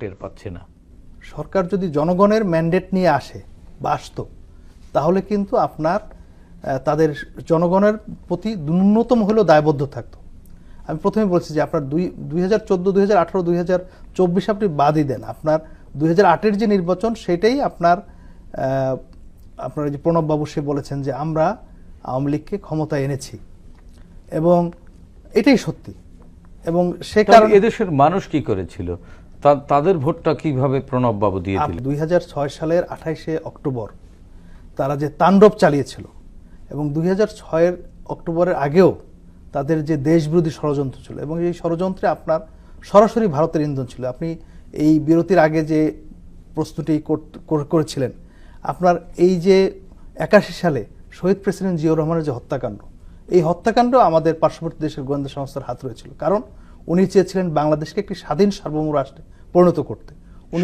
টের পাচ্ছি না। সরকার যদি জনগণের ম্যান্ডেট নিয়ে আসে বা আসতো তাহলে কিন্তু আপনার তাদের জনগণের প্রতি ন্যূনতম হলেও দায়বদ্ধ থাকতো। আমি প্রথমে বলছি যে আপনার দুই দুই হাজার চোদ্দ দুই হাজার আঠারো দুই হাজার চব্বিশ আপনি বাদই দেন। আপনার দুই হাজার আটের যে নির্বাচন সেটাই আপনার আপনার যে প্রণববাবু সে বলেছেন যে আমরা আওয়ামী লীগকে ক্ষমতায় এনেছি। এবং এটাই সত্যি। এবং সে কারণে এদেশের মানুষ কি করেছিল? তাদের ভোটটা কীভাবে প্রণব বাবু দিয়ে দিলেন? দুই হাজার ছয় সালের আঠাইশে অক্টোবর তারা যে তাণ্ডব চালিয়েছিল এবং দুই হাজার ছয়ের অক্টোবরের আগেও তাদের যে দেশবিরোধী ষড়যন্ত্র ছিল এবং এই ষড়যন্ত্রে আপনার সরাসরি ভারতের ইন্ধন ছিল। আপনি এই বিরতির আগে যে প্রস্তুতি করেছিলেন আপনার এই যে একাশি সালে শহীদ প্রেসিডেন্ট জিয়াউর রহমানের যে হত্যাকাণ্ড এই হত্যাকাণ্ড আমাদের পার্শ্ববর্তী দেশের গোয়েন্দা সংস্থার হাত রয়েছিল। কারণ উনি চেয়েছিলেন বাংলাদেশকে একটি স্বাধীন সার্বভৌম রাষ্ট্রে পরিণত করতে।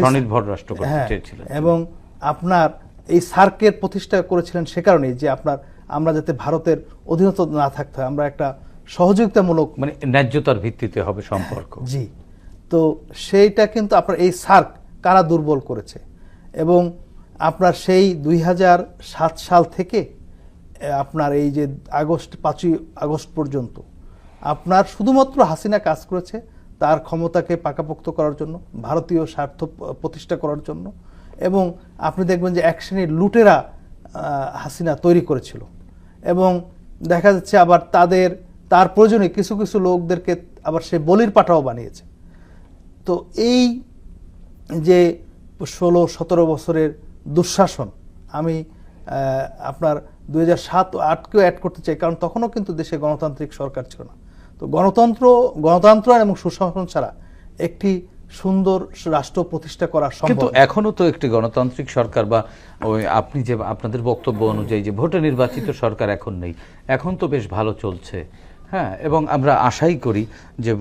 স্বনির্ভর রাষ্ট্র হ্যাঁ, চেয়েছিলেন। এবং আপনার এই সার্কের প্রতিষ্ঠা করেছিলেন সে কারণেই যে আপনার আমরা যাতে ভারতের অধীনত না থাকতে হয় আমরা একটা সহযোগিতামূলক মানে ন্যায্যতার ভিত্তিতে হবে সম্পর্ক। জি। তো সেইটা কিন্তু আপনার এই সার্ক কারা দুর্বল করেছে? এবং আপনার সেই দুই হাজার সাত সাল থেকে আপনার এই যে আগস্ট পাঁচই আগস্ট পর্যন্ত আপনার শুধুমাত্র হাসিনা কাজ করেছে তার ক্ষমতাকে পাকাপোক্ত করার জন্য, ভারতীয় স্বার্থ প্রতিষ্ঠা করার জন্য, এবং আপনি দেখবেন যে এক শ্রেণির লুটেরা হাসিনা তৈরি করেছিল। এবং দেখা যাচ্ছে আবার তাদের, তার প্রয়োজনে কিছু কিছু লোকদেরকে আবার সে বলির পাঠাও বানিয়েছে। তো এই যে ষোলো, সতেরো বছরের দুঃশাসন, আমি আপনার দু হাজার সাত আটকেও অ্যাড করতে চাই, কারণ তখনও কিন্তু দেশে গণতান্ত্রিক সরকার ছিল না। তো গণতন্ত্র গণতন্ত্র এবং সুশাসন ছাড়া একটি সুন্দর রাষ্ট্র প্রতিষ্ঠা করা সম্ভব কিন্তু এখনও তো একটি গণতান্ত্রিক সরকার বা ওই আপনি যে আপনাদের বক্তব্য অনুযায়ী যে ভোটে নির্বাচিত সরকার এখন নেই এখন তো বেশ ভালো চলছে। হ্যাঁ এবং আমরা আশাই করি যে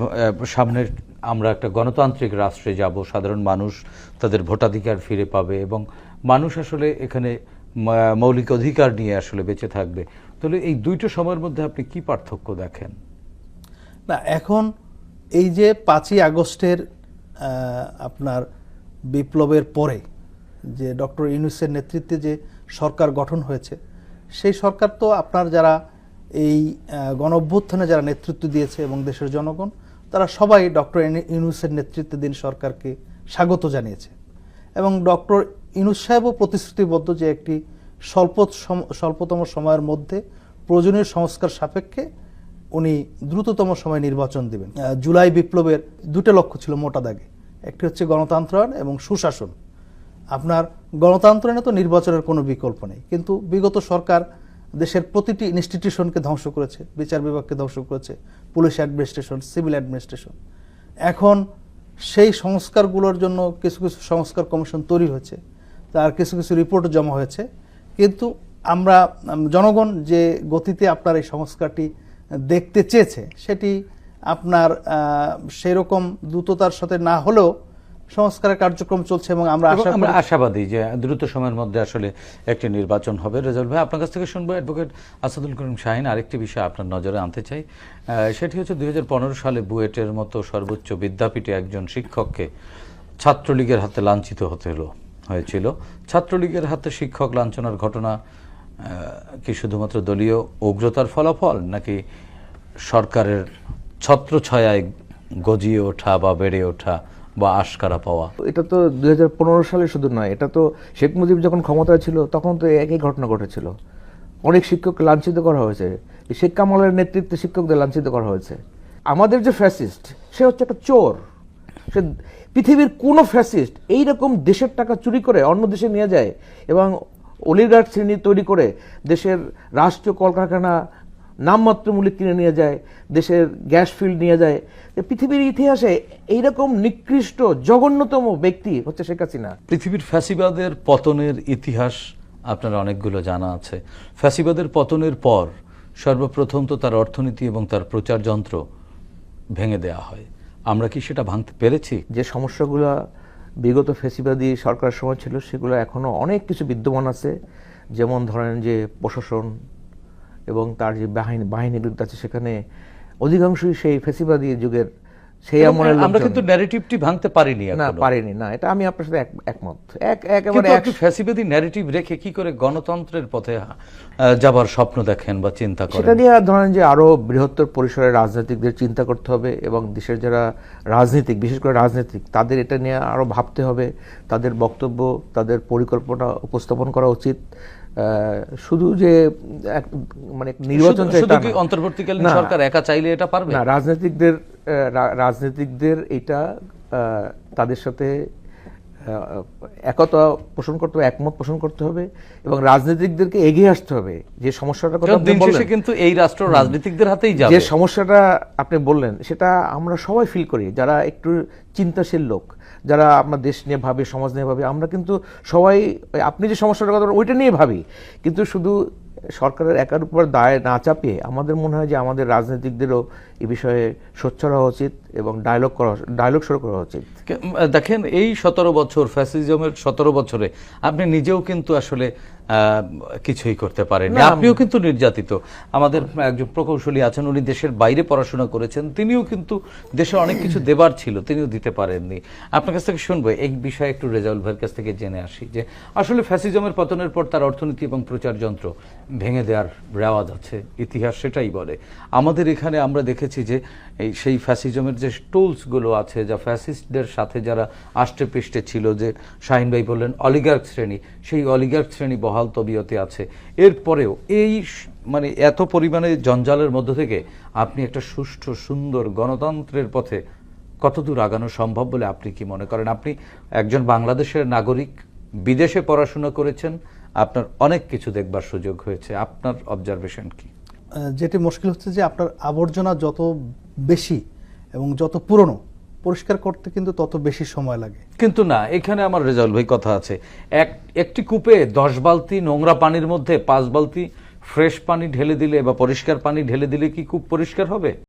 সামনের আমরা একটা গণতান্ত্রিক রাষ্ট্রে যাব সাধারণ মানুষ তাদের ভোটাধিকার ফিরে পাবে এবং মানুষ আসলে এখানে মৌলিক অধিকার নিয়ে আসলে বেঁচে থাকবে। তাহলে এই দুইটো সময়ের মধ্যে আপনি কি পার্থক্য দেখেন? না, এখন এই যে পাঁচই আগস্টের আপনার বিপ্লবের পরে যে ডক্টর ইউনুসের নেতৃত্বে যে সরকার গঠন হয়েছে, সেই সরকার তো আপনার যারা এই গণ যারা নেতৃত্ব দিয়েছে এবং দেশের জনগণ, তারা সবাই ডক্টর ইউনুসের নেতৃত্বাধীন সরকারকে স্বাগত জানিয়েছে। এবং ডক্টর ইনুস সাহেবও প্রতিশ্রুতিবদ্ধ যে একটি স্বল্প স্বল্পতম সময়ের মধ্যে প্রয়োজনীয় সংস্কার সাপেক্ষে উনি দ্রুততম সময় নির্বাচন দেবেন। জুলাই বিপ্লবের দুটো লক্ষ্য ছিল মোটা দাগে। একটি হচ্ছে গণতন্ত্রায়ন এবং সুশাসন। আপনার গণতন্ত্রায়নে তো নির্বাচনের কোনো বিকল্প নেই। কিন্তু বিগত সরকার দেশের প্রতিটি ইনস্টিটিউশনকে ধ্বংস করেছে, বিচার বিভাগকে ধ্বংস করেছে, পুলিশ অ্যাডমিনিস্ট্রেশন সিভিল অ্যাডমিনিস্ট্রেশন এখন সেই সংস্কারগুলোর জন্য কিছু কিছু সংস্কার কমিশন তৈরি হয়েছে। তার কিছু কিছু রিপোর্ট জমা হয়েছে। কিন্তু আমরা জনগণ যে গতিতে আপনার এই সংস্কারটি দেখতে চেয়েছে সেটি আপনার সেই রকম দ্রুততার সাথে না হলেও সংস্কারের কার্যক্রম চলছে এবং আমরা আমরা আশাবাদী যে দ্রুত সময়ের মধ্যে আসলে একটি নির্বাচন হবে। রেজাল্ট ভাই আপনার কাছ থেকে শুনব অ্যাডভোকেট আসাদুল করিম শাহিন। আরেকটি বিষয় আপনার নজরে আনতে চাই সেটি হচ্ছে দুই হাজার পনেরো সালে বুয়েটের মতো সর্বোচ্চ বিদ্যাপীঠে একজন শিক্ষককে ছাত্রলীগের হাতে লাঞ্ছিত হতে হলো হয়েছিল। ছাত্রলীগের হাতে শিক্ষক লাঞ্ছনার ঘটনা কি শুধুমাত্র দলীয় উগ্রতার ফলাফল, নাকি সরকারের ছত্রছায়ায় গজিয়ে ওঠা বা বেড়ে ওঠা বা আশকারা পাওয়া? এটা তো দু হাজার পনেরো সালে শুধু নয়, এটা তো শেখ মুজিব যখন ক্ষমতায় ছিল, তখন তো একই ঘটনা ঘটেছিল। অনেক শিক্ষককে লাঞ্ছিত করা হয়েছে। শেখ কামালের নেতৃত্বে শিক্ষকদের লাঞ্ছিত করা হয়েছে। আমাদের যে ফ্যাসিস্ট, সে হচ্ছে একটা চোর। সে পৃথিবীর কোনো ফ্যাসিস্ট এইরকম দেশের টাকা চুরি করে অন্য দেশে নিয়ে যায় এবং অলিগার্ড শ্রেণি তৈরি করে দেশের রাষ্ট্রীয় কলকারখানা নামমাত্র মূল্যে কিনে নিয়ে যায় দেশের গ্যাস ফিল্ড নিয়ে যায়। পৃথিবীর ইতিহাসে এইরকম নিকৃষ্ট জঘন্যতম ব্যক্তি হচ্ছে শেখ হাসিনা। পৃথিবীর ফ্যাসিবাদের পতনের ইতিহাস আপনার অনেকগুলো জানা আছে। ফ্যাসিবাদের পতনের পর সর্বপ্রথম তো তার অর্থনীতি এবং তার প্রচার যন্ত্র ভেঙে দেয়া হয়। আমরা কি সেটা ভাঙতে পেরেছি? যে সমস্যাগুলো বিগত ফেসিবাদী সরকার সময় ছিল, সেগুলো এখনও অনেক কিছু বিদ্যমান আছে। যেমন ধরেন যে প্রশাসন এবং তার যে বাহিনী বাহিনীগুলো আছে, সেখানে অধিকাংশই সেই ফেসিবাদী যুগের সেই আমলের আমরা কিন্তু ন্যারেটিভটি ভাঙতে পারিনি না পারিনি না এটা আমি আপনার সাথে এক- একমত। এক একেবারে আপনি ফ্যাসিবাদী ন্যারেটিভ রেখে কি করে গণতন্ত্রের পথে যাবার স্বপ্ন দেখেন বা চিন্তা করেন? সেটা নিয়ে ধরেন যে আরও বৃহত্তর পরিসরে রাজনৈতিকদের চিন্তা করতে হবে এবং দেশের যারা রাজনীতিক বিশেষ করে রাজনীতিক তাদের এটা নিয়ে আরও ভাবতে হবে। তাদের বক্তব্য তাদের পরিকল্পনা উপস্থাপন করা উচিত। শুধু যে এক মানে নির্বাচন। অন্তর্বর্তীকালীন সরকার একা চাইলে এটা পারবে? না রাজনীতিকদের রাজনীতিকদের এটা তাদের সাথে একতা পোষণ করতে হবে একমত পোষণ করতে হবে এবং রাজনীতিকদেরকে এগিয়ে আসতে হবে। যে সমস্যাটা কথা দিন শেষে কিন্তু এই রাষ্ট্র রাজনীতিকদের হাতেই যাবে। যে সমস্যাটা আপনি বললেন সেটা আমরা সবাই ফিল করি যারা একটু চিন্তাশীল লোক যারা আমরা দেশ নিয়ে ভাবি সমাজ নিয়ে ভাবি আমরা কিন্তু সবাই আপনি যে সমস্যাটার কথা ওইটা নিয়ে ভাবি। কিন্তু শুধু সরকারের একার উপর দায় না চাপিয়ে আমাদের মনে হয় যে আমাদের রাজনীতিকদেরও এ বিষয়ে স্বচ্ছ হওয়া উচিত এবং ডায়লগ করা ডায়লগ শুরু করা উচিত। দেখেন, এই সতেরো বছর ফ্যাসিজমের সতেরো বছরে আপনি নিজেও কিন্তু আসলে কিছুই করতে পারেন না, আপনিও কিন্তু নির্যাতিত। আমাদের একজন প্রকৌশলী আছেন উনি দেশের বাইরে পড়াশোনা করেছেন। তিনিও কিন্তু দেশে অনেক কিছু দেবার ছিল তিনিও দিতে পারেননি। আপনার কাছ থেকে শুনব এই বিষয়ে একটু রেজাউল ভাইয়ের কাছ থেকে জেনে আসি যে আসলে ফ্যাসিজমের পতনের পর তার অর্থনীতি এবং প্রচার যন্ত্র ভেঙে দেওয়ার রেওয়াজ আছে ইতিহাস সেটাই বলে। আমাদের এখানে আমরা দেখেছি যে এই সেই ফ্যাসিজমের যে টুলসগুলো আছে যা ফ্যাসিস্টদের সাথে যারা আষ্টে পৃষ্ঠে ছিল যে শাহিন ভাই বললেন অলিগার্ক শ্রেণি সেই অলিগার্ক শ্রেণি বহাল তবিয়তে আছে। এরপরেও এই মানে এত পরিমাণে জঞ্জালের মধ্য থেকে আপনি একটা সুষ্ঠু, সুন্দর গণতন্ত্রের পথে কতদূর আগানো সম্ভব বলে আপনি কি মনে করেন? আপনি একজন বাংলাদেশের নাগরিক, বিদেশে পড়াশোনা করেছেন, আপনার অনেক কিছু দেখবার সুযোগ হয়েছে। আপনার অবজারভেশন কি? যেটি মুশকিল হচ্ছে যে আপনার আবর্জনা যত বেশি এবং যত পুরনো পরিষ্কার করতে কিন্তু তত বেশি সময় লাগে। কিন্তু না, এখানে আমার রেজাল্ট ভাই কথা আছে। এক, একটি কূপে দশ বালতি নোংরা পানির মধ্যে পাঁচ বালতি ফ্রেশ পানি ঢেলে দিলে বা পরিষ্কার পানি ঢেলে দিলে কি কূপ পরিষ্কার হবে?